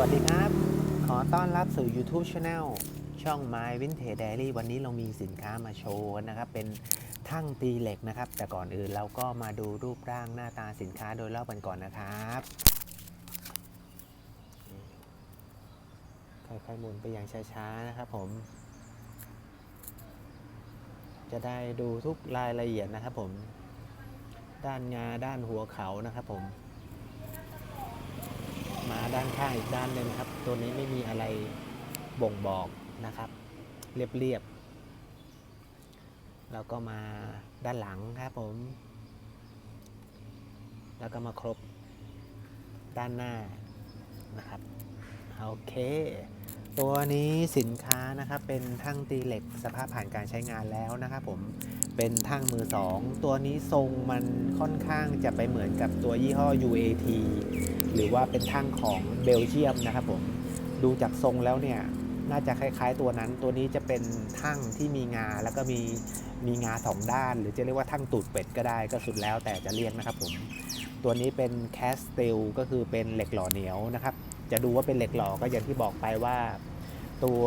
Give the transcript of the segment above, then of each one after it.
วัสดีครับ ขอต้อนรับสู่ YouTube Channel ช่อง My Vintage Diary วันนี้เรามีสินค้ามาโชว์นะครับ เป็นทั้งตีเหล็กนะครับ แต่ก่อนอื่นเราก็มาดูรูปร่างหน้าตาสินค้าโดยรอบกันก่อนนะครับ ค่อยๆหมุนไปอย่างช้าๆนะครับผม จะได้ดูทุกรายละเอียดนะครับผม ด้านงาด้านหัวเขานะครับผม ด้านข้างอีกด้านหนึ่งครับ ตัวนี้ไม่มีอะไรบ่งบอกนะครับ เรียบๆแล้วก็มาด้านหลังครับผม แล้วก็มาครบด้านหน้านะครับโอเค ตัวนี้สินค้านะครับเป็นทั้งตีเหล็กสภาพผ่านการใช้งานแล้วนะครับผมเป็นทั้งมือสองตัวนี้ทรงมันค่อนข้างจะไปเหมือนกับตัวยี่ห้อ UAT หรือว่าเป็นทั้งของเบลเยียมนะครับผมดูจากทรงแล้วเนี่ยน่าจะคล้าย ๆ ตัวนั้น ตัวนี้จะเป็นทั้งที่มีงาแล้วก็มีมีงาสองด้าน หรือจะเรียกว่าทั้งตูดเป็ดก็ได้ก็สุดแล้วแต่จะเรียกนะครับผมตัวนี้เป็นแคสเตลก็คือเป็นเหล็กหล่อเหนียวนะครับ จะดูว่าเป็นเหล็กหล่อก็อย่างที่บอกไปว่า ตัว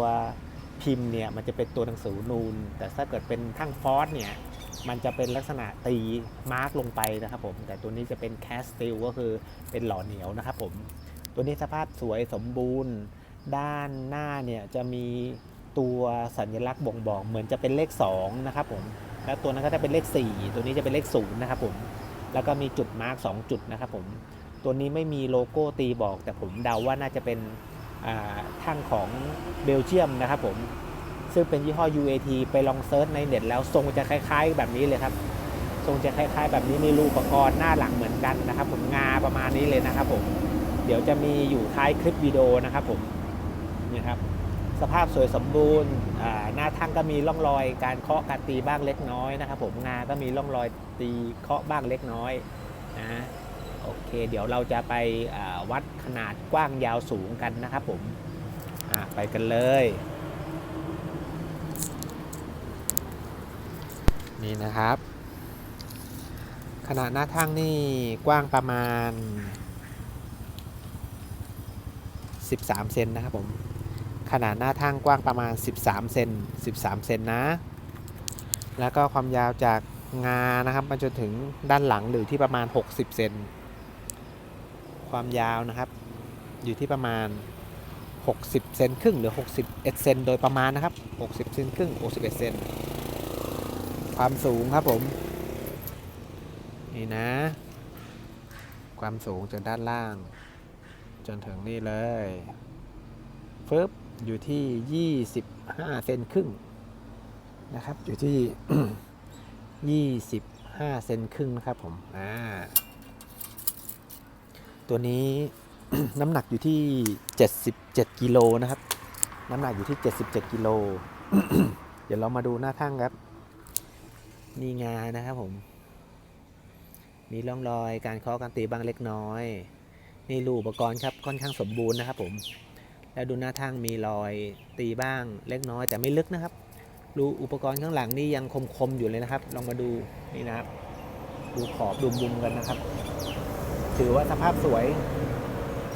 พิมพ์เนี่ยมันจะเป็นตัวหนังสือนูน แต่ถ้าเกิดเป็นทั้งฟอสเนี่ย มันจะเป็นลักษณะตีมาร์กลงไปนะครับผมแต่ตัวนี้จะเป็นแคสติลก็คือเป็นหล่อเหนียวนะครับผมตัวนี้สภาพสวยสมบูรณ์ ด้านหน้าเนี่ยจะมีตัวสัญลักษณ์บ่งบอกเหมือนจะเป็นเลข2นะครับผมแล้วตัวนั้นก็จะเป็นเลข 4 ตัวนี้จะเป็นเลข0นะครับผมแล้วก็มีจุดมาร์ก2จุดนะครับผมตัวนี้ไม่มีโลโก้ตีบอก แต่ผมเดาว่าน่าจะเป็นอ่าทั้งของเบลเยียมนะครับผม ซึ่งเป็นยี่ห้อ UAT ไปลองเซิร์ชในเน็ตแล้วทรงจะคล้าย ๆ แบบนี้เลยครับ ทรงจะคล้าย ๆ แบบนี้มีรูปอุปกรณ์หน้าหลังเหมือนกันนะครับ ผมงาประมาณนี้เลยนะครับ ผม เดี๋ยวจะมีอยู่ท้ายคลิปวิดีโอนะครับ ผมนี่ครับสภาพสวยสมบูรณ์หน้าทั้งก็มีร่องรอย การเคาะการตีบ้างเล็กน้อยนะครับ ผมงาก็มีร่องรอยตีเคาะบ้างเล็กน้อยนะโอเค เดี๋ยวเราจะไปวัดขนาดกว้างยาวสูงกันนะครับ ผมไปกันเลย นี่นะครับ ขนาดหน้าทั้งนี่กว้างประมาณ 13 เซนนะครับผม ขนาดหน้าทั้งกว้างประมาณ 13 เซน13 เซนนะ แล้วก็ความยาวจากงานะครับมาจนถึงด้านหลังหรือที่ประมาณ 60 เซนความยาวนะครับ อยู่ที่ประมาณ 60 เซนครึ่งหรือ 61 เซนโดยประมาณนะครับ 60 เซนครึ่ง 61 เซน ความสูงครับผม นี่นะ ความสูงจากด้านล่าง จนถึงนี่เลยฟึบอยู่ที่ 25 เซนครึ่งนะครับ อยู่ที่ 25 เซนครึ่งนะครับผมอ่าตัวนี้น้ำหนักอยู่ที่ 77 กิโลนะครับ น้ำหนักอยู่ที่ 77 กิโล เดี๋ยวเรามาดูหน้าทั้งครับ นี่งานะครับผม มีร่องรอยการเคาะการตีบางเล็กน้อย นี่รูอุปกรณ์ครับค่อนข้างสมบูรณ์นะครับผม แล้วดูหน้าทั้งมีรอยตีบ้างเล็กน้อยแต่ไม่ลึกนะครับ รูอุปกรณ์ข้างหลังนี่ยังคมๆอยู่เลยนะครับ ลองมาดูนี่นะครับ ดูขอบดูมุมกันนะครับ ถือว่าสภาพสวย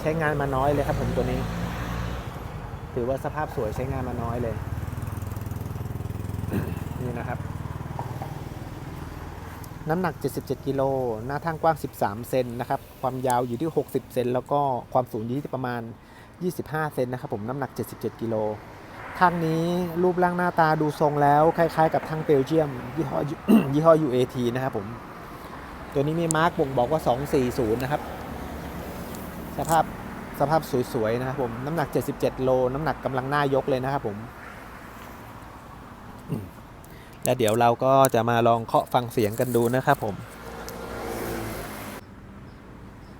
ใช้งานมาน้อยเลยครับผมตัวนี้ ถือว่าสภาพสวยใช้งานมาน้อยเลย นี่นะครับ น้ำหนัก 77 กิโล หน้าทั้งกว้าง 13 เซนนะครับ ความยาวอยู่ที่ 60 เซน แล้วก็ความสูงอยู่ที่ประมาณ 25 เซนนะครับผม น้ำหนัก 77 กิโลทางนี้รูปร่างหน้าตาดูทรงแล้ว คล้ายๆ กับทางเบลเยียมยี่ห้อยี่ห้อ UAT นะครับผม ตัวนี้มีมาร์กบ่งบอกว่า 240 นะครับ สภาพสภาพสวยๆนะครับผม น้ำหนัก 77 โล น้ำหนักกำลังหน้ายกเลยนะครับผม แล้วเดี๋ยวเราก็จะมาลองเคาะฟังเสียงกันดูนะครับผม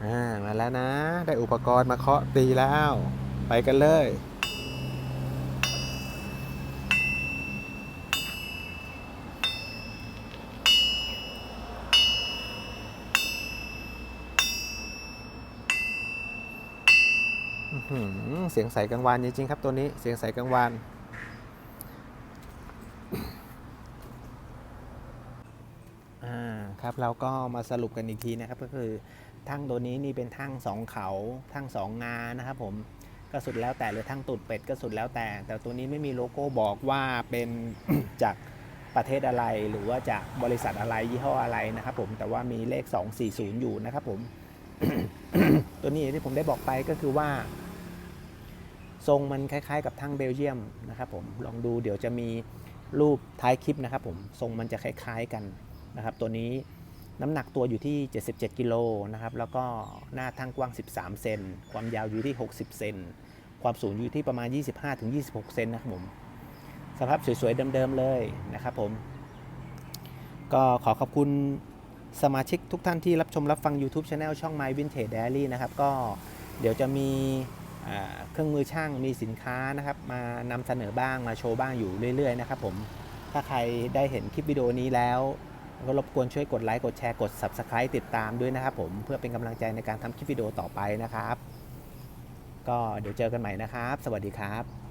อ่ามาแล้วนะ ได้อุปกรณ์มาเคาะตีแล้ว ไปกันเลยเสียงใสกังวานจริงๆครับตัวนี้เสียงใสกังวาน อ่า ครับเราก็มาสรุปกันอีกทีนะครับก็คือทั้งตัวนี้นี่เป็นทั้งสองเขาทั้งสองงานะครับผมก็สุดแล้วแต่หรือทั้งตูดเป็ดก็สุดแล้วแต่ แต่ตัวนี้ไม่มีโลโก้บอกว่าเป็นจากประเทศอะไรหรือว่าจากบริษัทอะไรยี่ห้ออะไรนะครับผมแต่ว่ามีเลข 240 อยู่นะครับผมตัวนี้ที่ผมได้บอกไปก็คือว่า ทรงมันคล้ายๆ กับทั้งเบลเยียมนะครับผมลองดูเดี๋ยวจะมีรูปท้ายคลิปนะครับผมทรงมันจะคล้าย ๆ กัน นะครับตัวนี้น้ำหนักตัวอยู่ที่ 77 กิโลนะครับแล้วก็หน้าทั้งกว้าง 13 เซนความยาวอยู่ที่ 60 เซนความสูงอยู่ที่ประมาณ 25-26 เซนนะครับผมสภาพสวยๆเดิมๆเลยนะครับผมก็ขอขอบคุณสมาชิกทุกท่านที่รับชมรับฟัง YouTube Channel ช่อง My Vintage Diary นะครับ ก็เดี๋ยวจะมีเครื่องมือช่างมีสินค้านะครับ มานำเสนอบ้างมาโชว์บ้างอยู่เรื่อยๆนะครับผมถ้าใครได้เห็นคลิปวิดีโอนี้แล้ว ก็รบกวนช่วยกดไลค์กดแชร์กด Subscribe ติดตามด้วยนะครับผมเพื่อเป็นกำลังใจในการทำคลิปวิดีโอต่อไปนะครับ ก็เดี๋ยวเจอกันใหม่นะครับ สวัสดีครับ